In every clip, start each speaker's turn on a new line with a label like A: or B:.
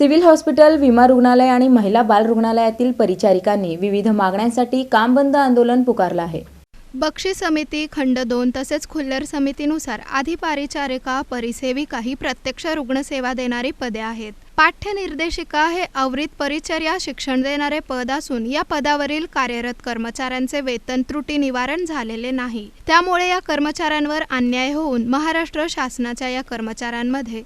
A: Civil hospital विमा रुग्णालय आणि महिला बाल रुग्णालयातील परिचारिकांनी विविध मागण्यांसाठी काम बंद आंदोलन पुकारलं आहे.
B: बक्षी समिती खंड दोन तसेच खुल्लर समितीनुसार आधी परिचारिका परिसेविका ही प्रत्यक्ष रुग्णसेवा देणारी पदे आहेत. पाठ्यनिर्देशिका हे आवृत परिचर्या शिक्षण देणारे पद असून या पदावरील कार्यरत कर्मचाऱ्यांचे वेतन त्रुटी निवारण झालेले नाही. त्यामुळे या कर्मचाऱ्यांवर अन्याय होऊन महाराष्ट्र शासनाच्या या कर्मचाऱ्यांमध्ये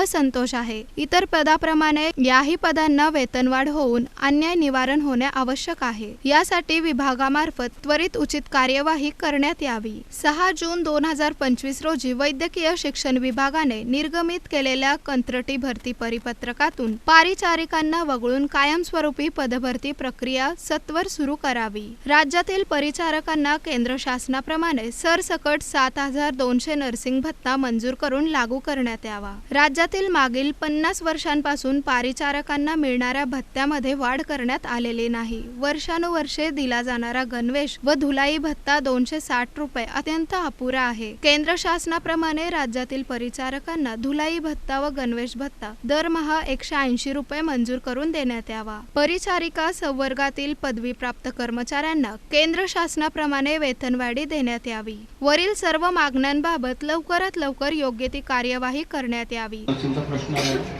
B: असंतोष आहे. इतर पदाप्रमाणे याही पदांना वेतनवाढ होऊन अन्याय निवारण होणे आवश्यक आहे. यासाठी विभागामार्फत त्वरित उचित कार्यवाही करण्यात यावी. सहा जून दोन हजार पंचवीस रोजी वैद्यकीय शिक्षण विभागाने निर्गमित केलेल्या कंत्रटी भरती परिपत्रक परिपत्रकातून पारिचारिकांना वगळून कायमस्वरूपी पदभरती प्रक्रिया सत्वर सुरू करावी. राज्यातील परिचारकांना केंद्र शासनाप्रमाणे सरसकट सात हजार दोनशे नर्सिंग भत्ता मंजूर करून लागू करण्यात यावा. राज्यातील मागील पन्नास वर्षांपासून पारिचारकांना मिळणाऱ्या भत्त्यामध्ये वाढ करण्यात आलेली नाही. वर्षानुवर्षे दिला जाणारा गणवेश व धुलाई भत्ता दोनशे साठ रुपये अत्यंत अपुरा आहे. केंद्र शासनाप्रमाणे राज्यातील परिचारकांना धुलाई भत्ता व गणवेश भत्ता दरमहा एकशे ऐंशी रुपये मंजूर करून देण्यात यावा. परिचारिका संवर्गातील पदवीप्राप्त कर्मचाऱ्यांना केंद्र शासनाप्रमाणे वेतनवाढी देण्यात यावी. वरील सर्व मागण्यांबाबत लवकरात लवकर योग्य ती कार्यवाही करण्यात यावी.
C: प्रश्न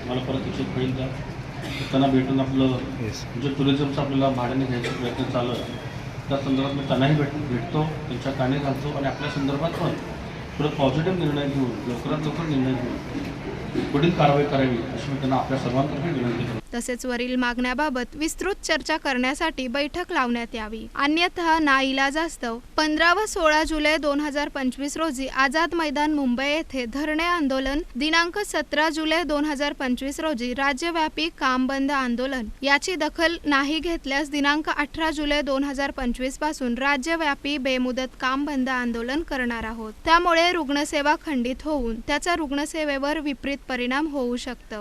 C: मला परत त्यांना भेटून आपलं जे टुरिझमचं आपल्याला भाड्याने घ्यायचा प्रयत्न चालू आहे त्या संदर्भात मी त्यांनाही भेट भेटतो त्यांच्या काने घालतो आणि आपल्या संदर्भात पण. थोडं पॉझिटिव्ह निर्णय घेऊन लवकरात लवकर निर्णय घेऊन पुढील कारवाई करावी अशी मी त्यांना आपल्या सर्वांतर्फे विनंती करतो.
B: तसेच वरील मागण्याबाबत विस्तृत चर्चा करण्यासाठी बैठक लावण्यात यावी. अन्यथा नाईलाजास्तव पंधरा व सोळा जुलै दोन हजार पंचवीस रोजी आझाद मैदान मुंबई येथे धरणे आंदोलन दिनांक सतरा जुलै दोन हजार पंचवीस रोजी राज्यव्यापी काम बंद आंदोलन. याची दखल नाही घेतल्यास दिनांक अठरा जुलै दोन हजार पंचवीसपासून राज्यव्यापी बेमुदत काम बंद आंदोलन करणार आहोत. त्यामुळे रुग्णसेवा खंडित होऊन त्याचा रुग्णसेवेवर विपरीत परिणाम होऊ शकतो.